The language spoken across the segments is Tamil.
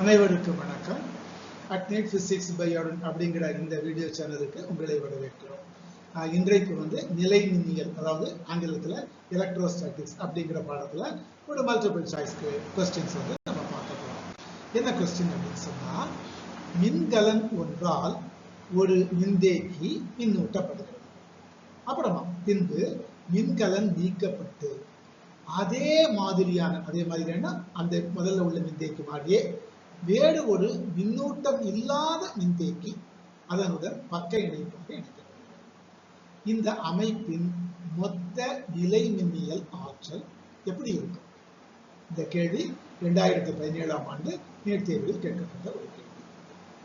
அனைவருக்கும் வணக்கம். அட்னேட் பிசிக்ஸ் பையோடன் அப்படிங்கிற இந்த வீடியோ சேனலுக்கு உங்களை வரவேற்கிறோம். இன்றைக்கு வந்து நிலை மின்னியல் அதாவது ஆங்கிலத்தில் எலக்ட்ரோஸ்டாட்டிக்ஸ் அப்படிங்கிற பாடத்தில் ஒரு மல்டிபிள் சாய்ஸ்க்கு கொஸ்டின்ஸ் வந்து நம்ம பார்க்க போகிறோம் என்ன கொஸ்டின் அப்படின்னு சொன்னால் மின்கலன் ஒன்றால் ஒரு மின்தேக்கி மின்னூட்டப்படுகிறது. அப்புறமா பின்பு மின்கலன் நீக்கப்பட்டு அதே மாதிரியான அதே மாதிரியான அந்த முதல்ல உள்ள மின்தேக்கி மாதிரியே வேறு ஒரு மின்னூட்டம் இல்லாத மின்தேக்கி அதனுடன் பக்க இணைப்பாக இணைக்கிறது இந்த அமைப்பின் மொத்த நிலை மின்னியல் ஆற்றல் எப்படி இருக்கும்? இந்த கேள்வி இரண்டாயிரத்தி பதினேழாம் ஆண்டு நீட் தேர்வில் கேட்கப்பட்ட ஒரு கேள்வி.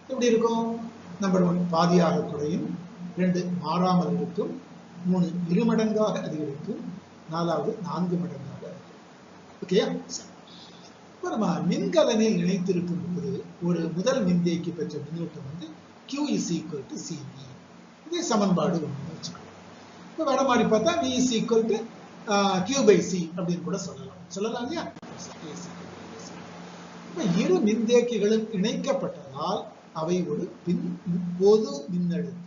எப்படி இருக்கும்? நம்பர் ஒன் பாதியாக குறையும் ரெண்டு மாறாமல் இருக்கும். மூணு இரு மடங்காக அதிகரிக்கும். நாலாவது நான்கு மடங்காக ஓகேயா நம்ம மின்கலனில் இணைத்திருக்கும் போது ஒரு முதல் மின்தேக்கி பெற்ற மின்னூட்டம் வந்து Q is equal to C V இதே சமன்பாடு ஒன்று வச்சுக்கணும் இப்போ வேற மாதிரி பார்த்தா V is equal to Q by C அப்படின்னு கூட சொல்லலாம். சொல்லலாம் இல்லையா? இப்போ இரு மின்தேக்கிகளும் இணைக்கப்பட்டதால் அவை ஒரு பின் பொது மின்னழுத்தம்.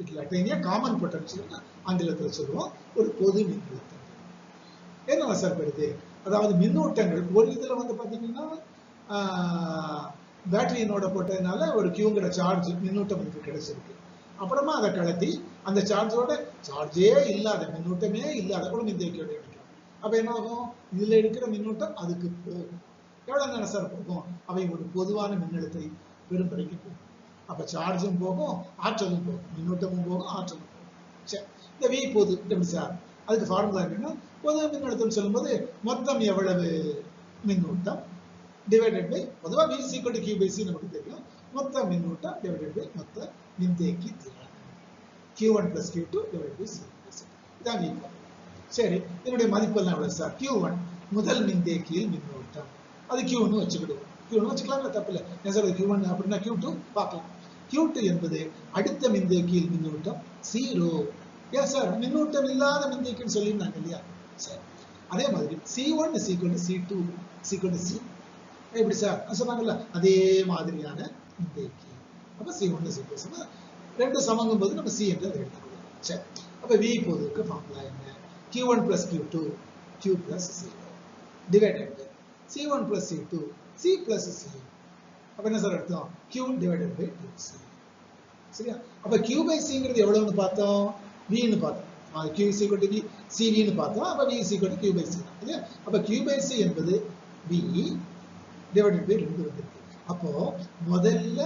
இல்லாட்டினியா காமன் பொட்டன்ஷியல் ஆங்கிலத்தில் சொல்லுவோம் ஒரு பொது மின்னழுத்தம். என்ன அவசரப்படுது அதாவது மின்னூட்டங்கள். ஒரு இதில் வந்து பார்த்தீங்கன்னா பேட்டரியினோட போட்டதுனால ஒரு கியூங்கிற சார்ஜ் மின்னூட்டம் எனக்கு கிடைச்சிருக்கு. அப்புறமா அதை கலத்தி அந்த சார்ஜோட சார்ஜே இல்லாத மின்னூட்டமே இல்லாத கூட மின்தேக்கியோட எடுக்கலாம். அப்போ என்ன ஆகும் இதில் எடுக்கிற மின்னூட்டம் அதுக்கு போகும். எவ்வளோ நேரம் சார் போகும்? அவை ஒரு பொதுவான மின்னழுத்தை பெரும் வரைக்கும் போகும். அப்போ சார்ஜும் போகும் ஆற்றலும் போகும். மின்னூட்டமும் போகும் ஆற்றலும் போகும். சரி இந்த வி பொது எப்படி சார்? அதுக்கு ஃபார்முலா என்னன்னா பொதுவாக மின்னழுத்தம் சொல்லும்போது மொத்தம் எவ்வளவு? மின்னூட்டம் டிவைடட் பை பொதுவாக V is equal Q by C நமக்கு தெரியும். மொத்த மின்னூட்டம் டிவைடட் பை மொத்த மின்தேக்கி திறன். Q one plus Q two divide by C இதான் வி சரி இதனுடைய மதிப்பெல்லாம் எவ்வளவு சார் கியூ ஒன் முதல் மின்தேக்கியில் மின்னூட்டம். அது கியூ ஒன்று வச்சுக்கிடுவோம். கியூ ஒன்று வச்சுக்கலாம்ல தப்பு இல்லை என்ன சார் கியூ ஒன் அப்படின்னா கியூ டூ பார்க்கலாம். கியூ டூ என்பது அடுத்த மின்தேக்கியில் மின்னூட்டம். ஜீரோ ஏன் சார் மின்னூட்டம் இல்லாத மின்தேக்கின்னு சொல்லியிருந்தாங்க இல்லையா? சார் அதே மாதிரி C one is equal to C two equal to C எப்படி சார் சொன்னாங்கல்ல அதே மாதிரியான மின்தேக்கி. அப்போ சி ஒன் இஸ் ஈக்குவல் ரெண்டு சமங்கும் போது நம்ம சி என்று அதை எடுத்துக்கலாம் சரி அப்போ வி இப்போதுக்கு ஃபார்முலா என்ன? Q one plus Q two Q plus C divided C one plus C two C plus C அப்போ என்ன சார் அர்த்தம் Q divided by two C சரியா? அப்போ கியூ பை சிங்கிறது எவ்வளவுன்னு பார்த்தோம்? வின்னு பார்த்தோம். கியூ சி கொண்டு வி சிவின்னு பார்த்தோம். அப்போ வி சி கொண்டு கியூ பை சி இல்லையா? அப்போ கியூ பை சி என்பது வி டிவைடட் பை ரெண்டு வந்துருக்கு. அப்போ முதல்ல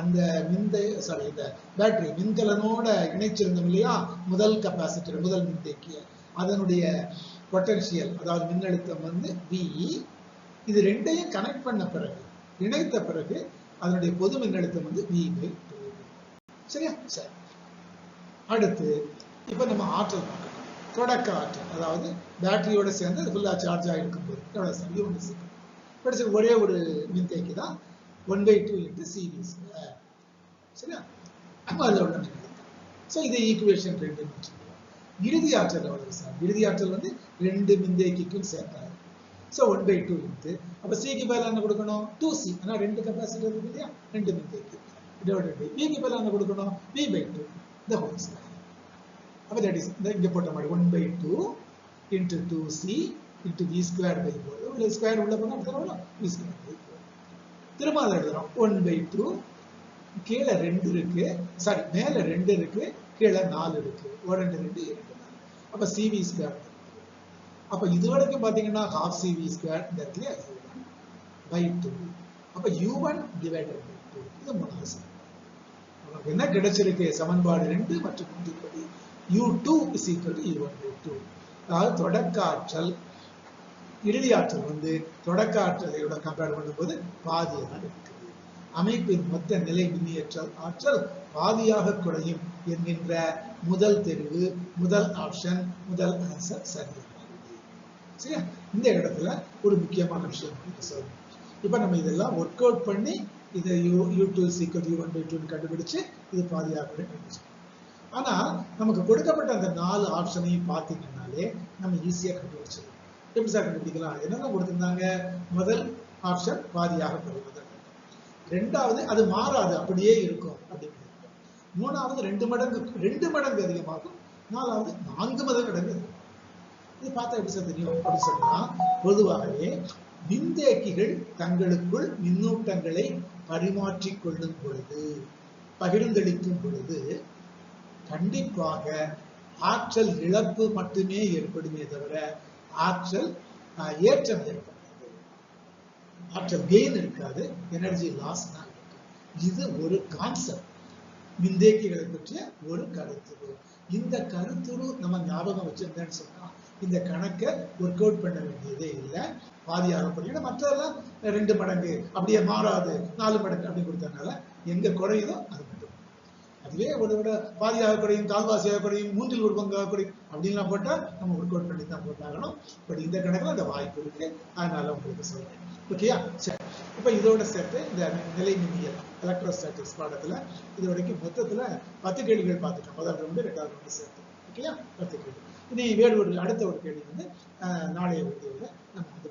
அந்த மின்த சாரி இந்த பேட்டரி மின்கலனோட இணைச்சிருந்தோம் இல்லையா? முதல் கெப்பாசிட்டர் முதல் மின்தேக்கிய. அதனுடைய பொட்டன்ஷியல் அதாவது மின்னழுத்தம் வந்து வி இது ரெண்டையும் கனெக்ட் பண்ண பிறகு இணைத்த பிறகு அதனுடைய பொது மின்னழுத்தம் வந்து வி பை சரியா? சரி. அடுத்து இப்போ நம்ம ஆற்றல் பார்க்கணும். தொடக்க ஆற்றல் அதாவது பேட்டரியோட சேர்ந்து அது ஃபுல்லாக சார்ஜ் ஆகிருக்கும் போது எவ்வளோ சார் இது ஒன்று சீக்கிரம் படிச்சு ஒரே ஒரு மின்தேக்கி தான் one by two into C V square சரியா? அப்போ அதில் உள்ள ஸோ இது ஈக்குவேஷன் ரெண்டு இறுதி ஆற்றல் எவ்வளவு சார் இறுதி ஆற்றல் வந்து ரெண்டு மின்தேக்கிக்கும் சேர்த்தாரு so one by two into அப்போ சிக்கு பதிலாக என்ன கொடுக்கணும்? டூ சி ஆனால் ரெண்டு கெப்பாசிட்டி இருக்கு இல்லையா? ரெண்டு மின்தேக்கி டிவைடட் பை விக்கு பதிலாக என்ன கொடுக்கணும்? வி பை டூ இந்த ஹோல் ஸ்கொயர் அப்போ தட் இஸ் இந்த இங்கே போட்ட மாதிரி one by two into two C into V square by four ஒரு ஸ்கொயர் உள்ள போனால் அப்படி வி ஸ்கொயர் பை ஃபோர் திரும்ப அதை எழுதுறோம். ஒன் பை டூ கீழே ரெண்டு இருக்கு. சாரி மேலே ரெண்டு இருக்கு. கீழே நாலு இருக்கு. ஒரு ரெண்டு ரெண்டு இரண்டு நாலு. அப்போ சிவி ஸ்கொயர் அப்போ இது வரைக்கும் பார்த்தீங்கன்னா ஹாஃப் சிவி ஸ்கொயர் இந்த இடத்துல பை டூ அப்போ U one divided by two இது மூணாவது சார் நமக்கு என்ன கிடைச்சிருக்கு? சமன்பாடு ரெண்டு மற்றும் முந்திப்படி U two is equal to U one by two அதாவது தொடக்க ஆற்றல் இறுதி ஆற்றல் வந்து தொடக்க ஆற்றலையோட கம்பேர் பண்ணும்போது பாதியாக இருக்குது. அமைப்பின் மொத்த நிலை மின்னியற்றல் ஆற்றல் பாதியாக குறையும் என்கின்ற முதல் தெரிவு முதல் ஆப்ஷன் முதல் ஆன்சர் சரியானது சரியா? இந்த இடத்துல ஒரு முக்கியமான விஷயம் சொல்லணும். இப்ப நம்ம இதெல்லாம் ஒர்க் அவுட் பண்ணி இதை யூ யூ டூ சீக்கிரம் யூ ஒன் பை டூன்னு கண்டுபிடிச்சு இது பாதியாக கண்டுபிடிச்சோம் ஆனா நமக்கு கொடுக்கப்பட்ட அந்த நாலு ஆப்ஷனையும் பார்த்தீங்கன்னாலே நம்ம ஈஸியாக கண்டுபிடிச்சிடலாம். எப்படி சார் கண்டுபிடிக்கலாம்? என்னென்ன கொடுத்துருந்தாங்க? முதல் ஆப்ஷன் பாதியாக பெறுவது ரெண்டாவது அது மாறாது அப்படியே இருக்கும் அப்படிங்கிறது. மூணாவது ரெண்டு மடங்கு ரெண்டு மடங்கு அதிகமாகும். நாலாவது நான்கு மடங்கு அதிகம் இது பார்த்தா எப்படி சார் தெரியும்? அப்படின்னு சொன்னா பொதுவாகவே மின்தேக்கிகள் தங்களுக்குள் மின்னூட்டங்களை பரிமாற்றிக் கொள்ளும் பொழுது பகிர்ந்தளிக்கும் பொழுது கண்டிப்பாக ஆற்றல் இழப்பு மட்டுமே ஏற்படுமே தவிர ஆற்றல் ஏற்றம் ஏற்படாது. ஆற்றல் கெயின் இருக்காது எனர்ஜி லாஸ் தான் இது ஒரு கான்செப்ட் மின்தேக்கிகளை பற்றிய ஒரு கருத்துரு. இந்த கருத்துரு நம்ம ஞாபகம் வச்சிருந்தேன்னு சொன்னா இந்த கணக்கை ஒர்க் அவுட் பண்ண வேண்டியதே இல்லை. பாதியாக பண்ணி மற்றெல்லாம் ரெண்டு மடங்கு அப்படியே மாறாது நாலு மடங்கு அப்படி கொடுத்ததுனால எங்க குறையுதோ அது மட்டும். அதுவே ஒரு விட பாதியாக குறையும் கால்வாசியாக குறையும் மூன்றில் ஒரு பங்காக குறையும் அப்படின்லாம் போட்டால் நம்ம ஒர்க் அவுட் பண்ணி தான் போட்டாகணும். பட் இந்த கணக்கில் அந்த வாய்ப்பு இருக்கு. அதனால உங்களுக்கு சொல்றேன். ஓகேயா சரி. இப்போ இதோட சேர்த்து இந்த நிலை மின்னியல் எலக்ட்ரோஸ்டாட்டிக்ஸ் பாடத்துல இது வரைக்கும் மொத்தத்தில் பத்து கேள்விகள் பார்த்துட்டோம். முதல் ரவுண்டு ரெண்டாவது ரவுண்டு சேர்த்து. ஓகேயா பத்து கேள்வி. இனி வேறு ஒரு அடுத்த ஒரு கேள்வி வந்து நாளைய வீடியோவில் நம்ம வந்து